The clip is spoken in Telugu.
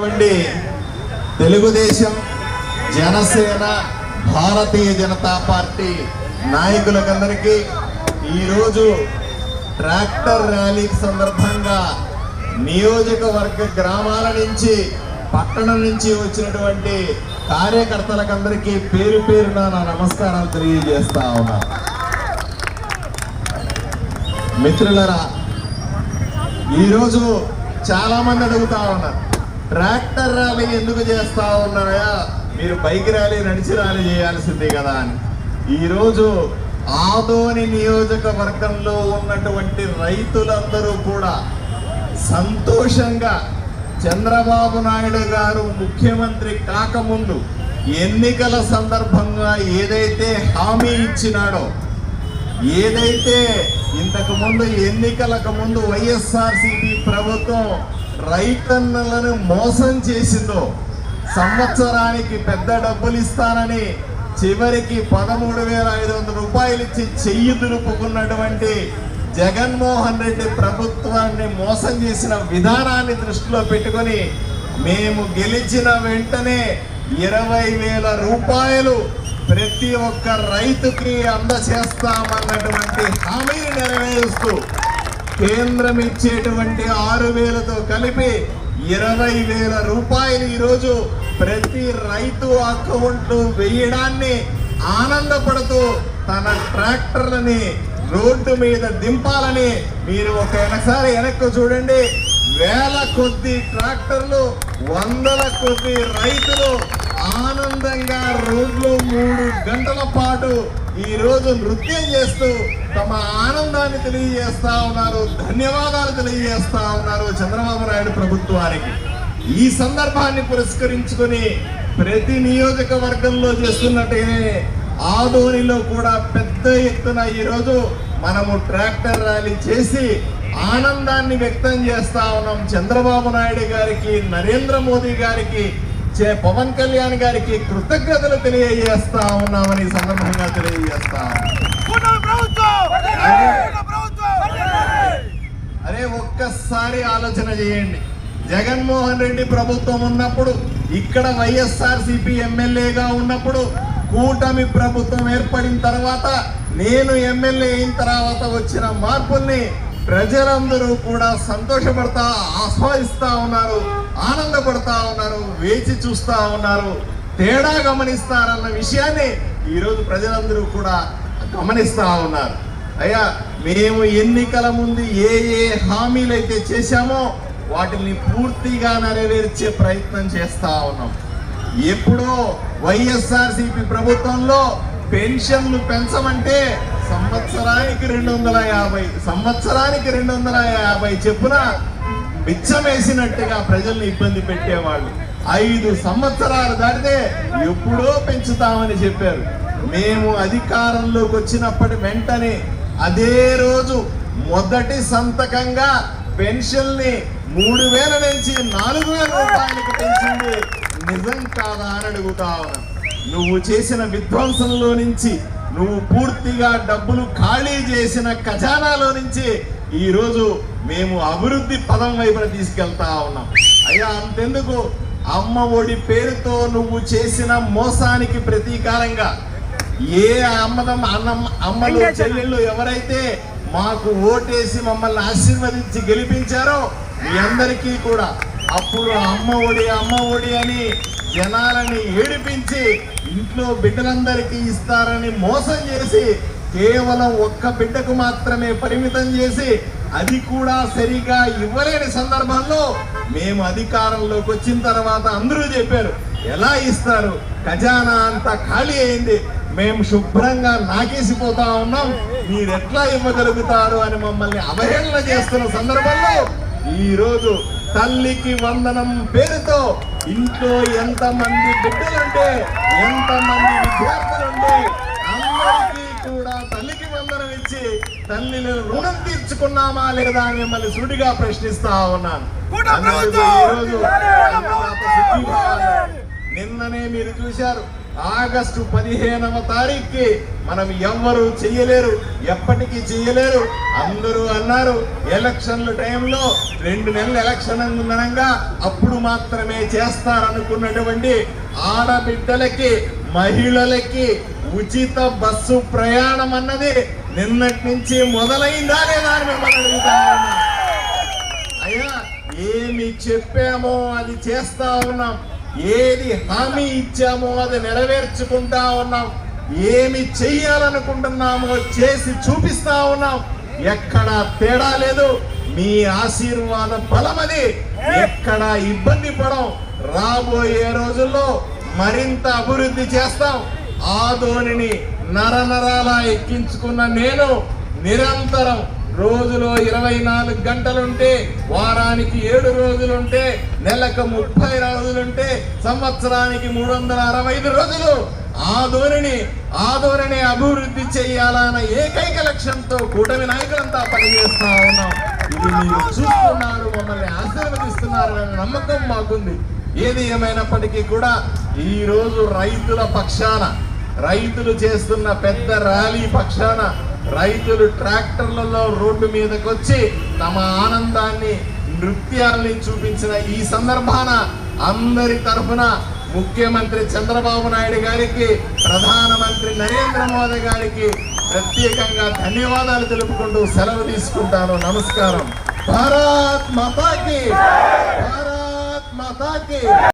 ఉన్నటువంటి తెలుగుదేశం జనసేన భారతీయ జనతా పార్టీ నాయకులకందరికీ ఈరోజు ట్రాక్టర్ ర్యాలీ సందర్భంగా నియోజకవర్గ గ్రామాల నుంచి పట్టణం నుంచి వచ్చినటువంటి కార్యకర్తలకందరికీ పేరు పేరున నా నమస్కారాలు తెలియజేస్తా ఉన్నా. మిత్రులరా ఈరోజు చాలామంది అడుగుతా ఉన్నారు. ట్రాక్టర్ ర్యాలీ ఎందుకు చేస్తా ఉన్నారయ్యా? మీరు బైక్ ర్యాలీ నడిచి ర్యాలీ చేయాల్సిందే కదా అని. ఈరోజు ఆదోని నియోజకవర్గంలో ఉన్నటువంటి రైతులందరూ కూడా సంతోషంగా చంద్రబాబు నాయుడు గారు ముఖ్యమంత్రి కాకముందు ఎన్నికల సందర్భంగా ఏదైతే హామీ ఇచ్చినాడో ఏదైతే ఇంతకుముందు ఎన్నికలకు ముందు వైఎస్ఆర్సీపీ ప్రభుత్వం రైతన్నలను మోసం చేసిందో సంవత్సరానికి పెద్ద డబ్బులు ఇస్తానని చివరికి పదమూడు వేల ఐదు వందల రూపాయలు ఇచ్చి చెయ్యి దులుపుకున్నటువంటి జగన్మోహన్ రెడ్డి ప్రభుత్వాన్ని మోసం చేసిన విధానాన్ని దృష్టిలో పెట్టుకొని మేము గెలిచిన వెంటనే ఇరవై వేల రూపాయలు ప్రతి ఒక్క రైతుకి అందచేస్తామన్నటువంటి హామీని నెరవేరుస్తూ కేంద్రం ఇచ్చేటువంటి ఆరు వేలతో కలిపి ఇరవై వేల రూపాయలు ఈరోజు ప్రతి రైతు అకౌంట్లో వేయడాన్ని ఆనందపడుతూ తన ట్రాక్టర్లని రోడ్డు మీద దింపాలని మీరు ఒకసారి వెనక్కు చూడండి. వేల కొద్ది ట్రాక్టర్లు వందల కొద్ది రైతులు ఆనందంగా రోజులో మూడు గంటల పాటు ఈ రోజు నృత్యం చేస్తూ తమ ఆనందాన్ని తెలియజేస్తా ఉన్నారు ధన్యవాదాలు తెలియజేస్తా ఉన్నారు చంద్రబాబు నాయుడు ప్రభుత్వానికి. ఈ సందర్భాన్ని పురస్కరించుకొని ప్రతి నియోజకవర్గంలో చేస్తున్నట్టే ఆదోనిలో కూడా పెద్ద ఎత్తున ఈరోజు మనము ట్రాక్టర్ ర్యాలీ చేసి ఆనందాన్ని వ్యక్తం చేస్తా ఉన్నాం. చంద్రబాబు నాయుడు గారికి నరేంద్ర మోదీ గారికి చే పవన్ కళ్యాణ్ గారికి కృతజ్ఞతలు తెలియజేస్తా ఉన్నామని సందర్భంగా తెలియజేస్తా. అరే ఒక్కసారి ఆలోచన చేయండి. జగన్మోహన్ రెడ్డి ప్రభుత్వం ఉన్నప్పుడు ఇక్కడ వైఎస్ఆర్ సిపి ఎమ్మెల్యేగా ఉన్నప్పుడు కూటమి ప్రభుత్వం ఏర్పడిన తర్వాత నేను ఎమ్మెల్యే అయిన తర్వాత వచ్చిన మార్పుల్ని ప్రజలందరూ కూడా సంతోషపడతా ఆస్వాదిస్తా ఉన్నారు ఆనందపడతా ఉన్నారు వేచి చూస్తా ఉన్నారు. తేడా గమనిస్తారన్న విషయాన్ని ఈరోజు ప్రజలందరూ కూడా గమనిస్తా ఉన్నారు. అయ్యా మేము ఎన్నికల ముందు ఏ ఏ హామీలు అయితే చేశామో వాటిని పూర్తిగా నెరవేర్చే ప్రయత్నం చేస్తా ఉన్నాం. ఎప్పుడో వైఎస్ఆర్సీపీ ప్రభుత్వంలో పెన్షన్లు పెంచమంటే సంవత్సరానికి రెండు వందల యాభై సంవత్సరానికి రెండు వందల యాభై చెప్పున బిచ్చమేసినట్టుగా ప్రజల్ని ఇబ్బంది పెట్టేవాళ్ళు. ఐదు సంవత్సరాలు దాటితే ఎప్పుడో పెంచుతామని చెప్పారు. మేము అధికారంలోకి వచ్చినప్పటి వెంటనే అదే రోజు మొదటి సంతకంగా పెన్షన్ని మూడు వేల నుంచి నాలుగు వేల రూపాయలకు పెంచింది. నిజం కాదా అని అడుగుతా నువ్వు చేసిన విధ్వంసంలో నుంచి నువ్వు పూర్తిగా డబ్బులు ఖాళీ చేసిన ఖజానాలో నుంచి ఈ రోజు మేము అభివృద్ధి పదం వైపున తీసుకెళ్తా ఉన్నాం. అయ్యా అంతెందుకు? అమ్మ ఒడి పేరుతో నువ్వు చేసిన మోసానికి ప్రతీకారంగా ఏ అమ్మదమ్మ అన్నమ్మ అమ్మలు చెల్లెళ్ళు ఎవరైతే మాకు ఓటేసి మమ్మల్ని ఆశీర్వదించి గెలిపించారో మీ అందరికీ కూడా అప్పుడు అమ్మ ఒడి అమ్మ ఒడి అని జనాలని ఏడిపించి ఇంట్లో బిడ్డలందరికీ ఇస్తారని మోసం చేసి కేవలం ఒక్క బిడ్డకు మాత్రమే పరిమితం చేసి అది కూడా సరిగా ఇవ్వలేని సందర్భంలో మేము అధికారంలోకి వచ్చిన తర్వాత అందరూ చెప్పారు ఎలా ఇస్తారు? ఖజానా అంతా ఖాళీ అయింది. మేము శుభ్రంగా నాకేసిపోతా ఉన్నాం. మీరు ఎట్లా ఇవ్వగలుగుతారు? అని మమ్మల్ని అవహేళన చేస్తున్న సందర్భంలో ఈరోజు తల్లికి వందనం పేరుతో ఇంట్లో ఎంత మంది బిడ్డలుంటే ఎంత మంది విద్యార్థులుంటే అందరికీ కూడా తల్లికి వందనం ఇచ్చి తల్లిని రుణం తీర్చుకున్నామా లేదా అని మిమ్మల్ని సుడిగా ప్రశ్నిస్తా ఉన్నాను! ఈరోజు. నిన్ననే మీరు చూశారు ఆగస్టు పదిహేనవ తారీఖుకి మనం ఎవ్వరు చెయ్యలేరు ఎప్పటికీ చెయ్యలేరు అందరూ అన్నారు ఎలక్షన్ల టైంలో రెండు నెలలు ఎలక్షన్ అనుగుణంగా అప్పుడు మాత్రమే చేస్తారనుకున్నటువంటి ఆడబిడ్డలకి మహిళలకి ఉచిత బస్సు ప్రయాణం అన్నది నిన్నటి నుంచి మొదలైందా లేదా అని మిమ్మల్ని అడుగుతా అయ్యా ఏమి చెప్పామో అది చేస్తా ఉన్నాం. ఏది హామీ ఇచ్చామో అది నెరవేర్చుకుంటా ఉన్నాం. ఏమి చెయ్యాలనుకుంటున్నామో చేసి చూపిస్తా ఉన్నాం. ఎక్కడ తేడా లేదు. మీ ఆశీర్వాద బలమది. ఎక్కడ ఇబ్బంది పడం రాబోయే రోజుల్లో మరింత అభివృద్ధి చేస్తాం. ఆ ధోనిని నరనరాలా ఎక్కించుకున్న నేను నిరంతరం రోజులో ఇరవై నాలుగు గంటలుంటే వారానికి ఏడు రోజులుంటే నెలకు ముప్పై రోజులుంటే సంవత్సరానికి మూడు వందల అరవై ఐదు రోజులు ఆ ధోరణి ఆ ధోరణి అభివృద్ధి చేయాలన్న ఏకైక లక్ష్యంతో కూటమి నాయకులంతా పనిచేస్తా ఉన్నాం. ఇది మీరు చూస్తున్నారు మమ్మల్ని ఆశీర్వదిస్తున్నారు అనే నమ్మకం మాకుంది. ఏది ఏమైనప్పటికీ కూడా ఈ రోజు రైతుల పక్షాన రైతులు చేస్తున్న పెద్ద ర్యాలీ పక్షాన రైతులు ట్రాక్టర్లలో రోడ్డు మీదకి వచ్చి తమ ఆనందాన్ని నృత్యాల్ని చూపించిన ఈ సందర్భాన అందరి తరఫున ముఖ్యమంత్రి చంద్రబాబు నాయుడు గారికి ప్రధానమంత్రి నరేంద్ర మోదీ గారికి ప్రత్యేకంగా ధన్యవాదాలు తెలుపుకుంటూ సెలవు తీసుకుంటాను. నమస్కారం. భారత్ మాతాకి! భారత్ మాతాకి!